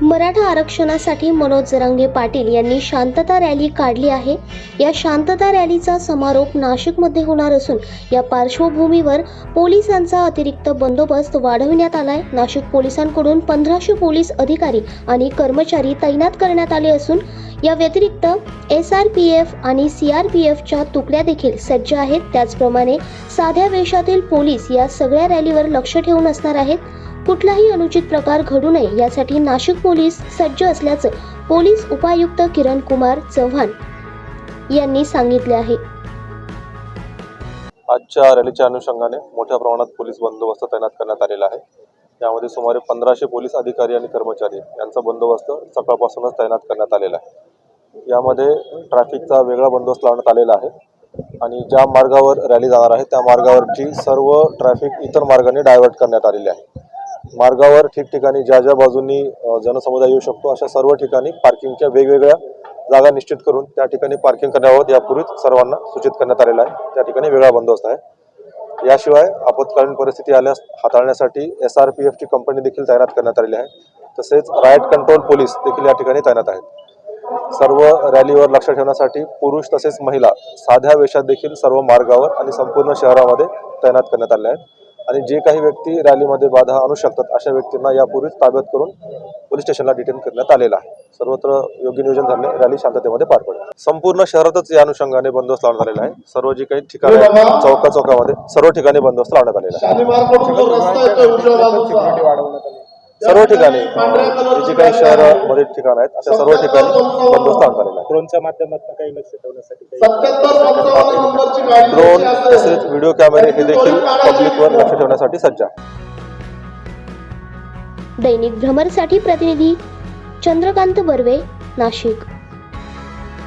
मराठा आरक्षणासाठी मनोज जरांगे पाटील यांनी शांतता रॅली काढली आहे. या शांतता रॅलीचा समारोप नाशिकमध्ये होणार असून या पार्श्वभूमीवर पोलिसांचा अतिरिक्त बंदोबस्त वाढविण्यात आलाय. नाशिक पोलिसांकडून पंधराशे पोलीस अधिकारी आणि कर्मचारी तैनात करण्यात आले असून या व्यतिरिक्त एस आर पी एफ आणि सी आर पी एफच्या तुकड्या देखील सज्ज आहेत. त्याचप्रमाणे साध्या वेशातील पोलीस या सगळ्या रॅलीवर लक्ष ठेवून असणार आहेत. कुठलाही अनुचित प्रकार घडू नये यासाठी नाशिक पोलीस सज्ज असल्याचं पोलीस उपायुक्त किरण कुमार चव्हाण यांनी सांगितले आहे. आजच्या रॅलीच्या अनुषंगाने मोठ्या प्रमाणात पोलीस बंदोबस्त तैनात करण्यात आलेला आहे. यामध्ये सुमारे पंधराशे पोलीस अधिकारी आणि कर्मचारी यांचा बंदोबस्त सकाळपासूनच तैनात करण्यात आलेला आहे. यामध्ये ट्रॅफिकचा वेगळा बंदोबस्त लावण्यात आलेला आहे आणि ज्या मार्गावर रॅली जाणार आहे त्या मार्गावरची सर्व ट्रॅफिक इतर मार्गाने डायव्हर्ट करण्यात आलेली आहे. मार्गावर ठिकठिकाणी ज्या ज्या बाजूंनी जनसमुदाय येऊ शकतो अशा सर्व ठिकाणी पार्किंगच्या वेगवेगळ्या जागा निश्चित करून त्या ठिकाणी पार्किंग करण्याबाबत यापूर्वीच सर्वांना सूचित करण्यात आलेलं आहे. त्या ठिकाणी वेगळा बंदोबस्त आहे. याशिवाय आपत्कालीन परिस्थिती आल्यास हाताळण्यासाठी एस आर पी एफची कंपनी देखील तैनात करण्यात आलेली आहे. तसेच रायट कंट्रोल पोलीस देखील या ठिकाणी तैनात आहेत. सर्व रॅलीवर लक्ष ठेवण्यासाठी पुरुष तसेच महिला साध्या वेशात देखील सर्व मार्गावर आणि संपूर्ण शहरामध्ये तैनात करण्यात आले आहेत. आणि जे काही व्यक्ती रॅलीमध्ये बाधा आणू शकतात अशा व्यक्तींना यापूर्वीच ताब्यात करून पोलीस स्टेशनला डिटेन करण्यात आलेला आहे. सर्वत्र योग्य नियोजन झाले रॅली शांततेमध्ये पार पडेल. संपूर्ण शहरातच या अनुषंगाने बंदोबस्त लावण्यात आलेला आहे. सर्व जे काही ठिकाणे आहेत, चौका चौकामध्ये सर्व ठिकाणी बंदोबस्त लावण्यात आलेला आहे. सर्व ठिकाणी जे काही शहरामध्ये ठिकाण आहेत अशा सर्व ठिकाणी बंदोबस्त लावण्यात आलेला आहे. ड्रोनच्या माध्यमातून काही लक्ष ठेवण्यासाठी ड्रोन तसेच व्हिडिओ कॅमेरे हे देखील पब्लिकवर लक्ष ठेवण्यासाठी सज्ज आहे. दैनिक भ्रमरसाठी प्रतिनिधी चंद्रकांत बर्वे नाशिक.